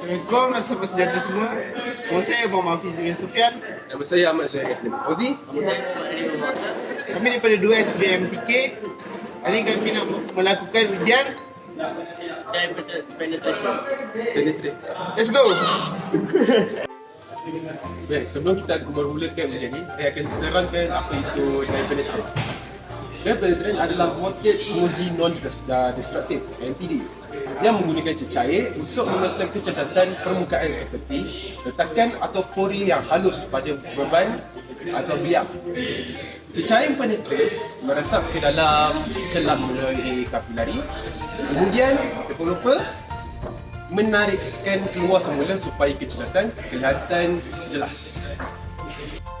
Assalamualaikum Assalamualaikum sejahtera semua. Nama saya Abang Hafiz dengan Sufian. Nama saya Ahmad Syahid Ozi? Kami daripada 2 SBMTK Hari ini kami nak melakukan ujian. Penetration. Penetrate Let's go! Baik, sebelum kita bermulakan ujian ni Saya akan terangkan apa itu Dye Dye Penetrate adalah Rocket Emoji Non-Destructive NPD yang menggunakan cecair untuk mengesan kecacatan permukaan seperti retakan atau pori yang halus pada beban atau biak. Cecair penetrate meresap ke dalam celah melalui kapilari. Kemudian, lupa menarikkan keluar semula supaya kecacatan kelihatan jelas.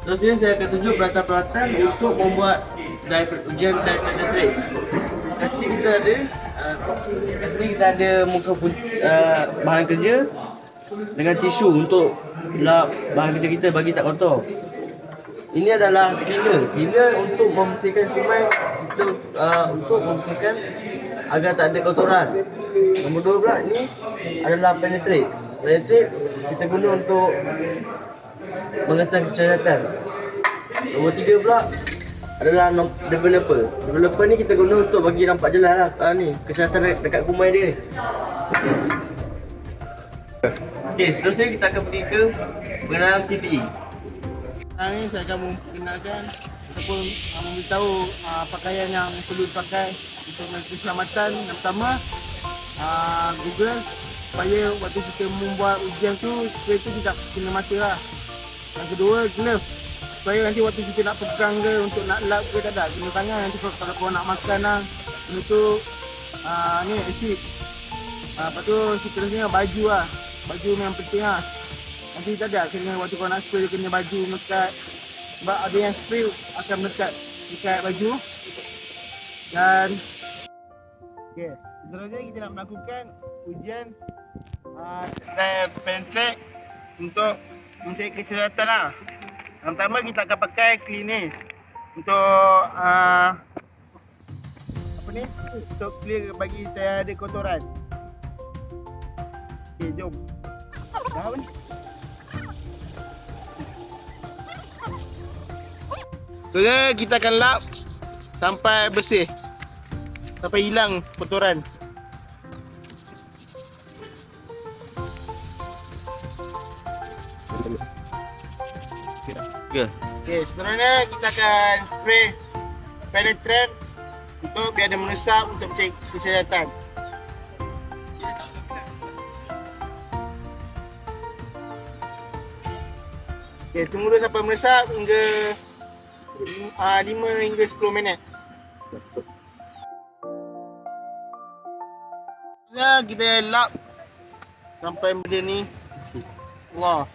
Seterusnya saya akan tunjuk peralatan-peralatan untuk membuat ujian dye penetrate. Kat sini kita ada uh, kat sini kita ada muka uh, bahan kerja dengan tisu untuk lap bahan kerja kita bagi tak kotor. Ini adalah cleaner. Cleaner untuk membersihkan kuman untuk uh, untuk membersihkan agar tak ada kotoran. Nombor dua pula ni adalah penetrate. Penetrate kita guna untuk mengesan kecacatan. Nombor tiga pula adalah developer. Developer ni kita guna untuk bagi nampak jelas lah uh, ni kecacatan de- dekat kumai dia. Okey, seterusnya kita akan pergi ke pengenalan PPE. Sekarang ni saya akan memperkenalkan Ataupun uh, memberitahu uh, pakaian yang perlu dipakai Untuk keselamatan Yang pertama uh, Google Supaya waktu kita membuat ujian tu Supaya tu tidak kena mata lah Yang kedua glove Supaya nanti waktu kita nak pegang ke Untuk nak lap ke tak ada. Kena tangan nanti kalau, kalau korang nak makan lah. Benda tu uh, Ni acid uh, Lepas tu seterusnya baju lah. Baju yang penting lah. Nanti tak ada kena waktu kau nak spray kena baju melekat Sebab ada yang spray akan melekat dekat baju. Dan Okay, seterusnya kita nak melakukan ujian uh, Dan penetrate untuk mencari kesihatan lah Yang pertama kita akan pakai cleaner Untuk uh, Apa ni? Untuk clear bagi saya ada kotoran Okay, jom Dah ni? So kita akan lap sampai bersih. Sampai hilang kotoran. Okey, seterusnya kita akan spray penetrant untuk biar dia meresap untuk mencari kesihatan. Okey, tunggu dulu sampai meresap hingga uh, 5 hingga 10 minit. Ya, kita lap sampai benda ni. Wah.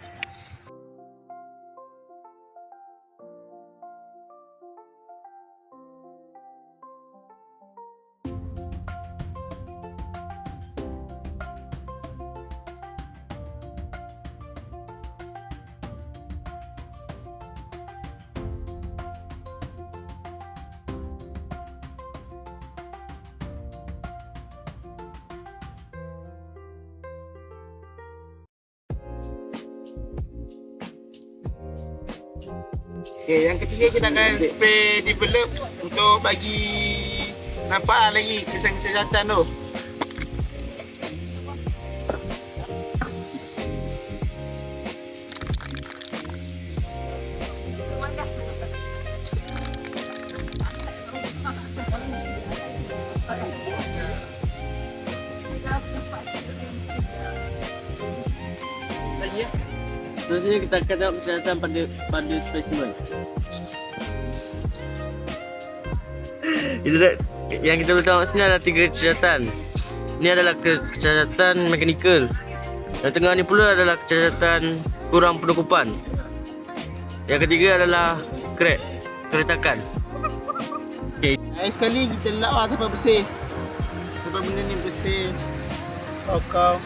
Okay, yang ketiga kita akan spray develop untuk bagi nampak lagi kesan kesihatan tu. Seterusnya kita akan tengok kesihatan pada pada spesimen. Itu yang kita boleh tengok sini adalah tiga kecacatan. Ini adalah ke- kecacatan mekanikal. Yang tengah ni pula adalah kecacatan kurang penukupan. Yang ketiga adalah crack, keretakan. Air sekali kita lap lah sampai bersih Sampai benda ni bersih Kau-kau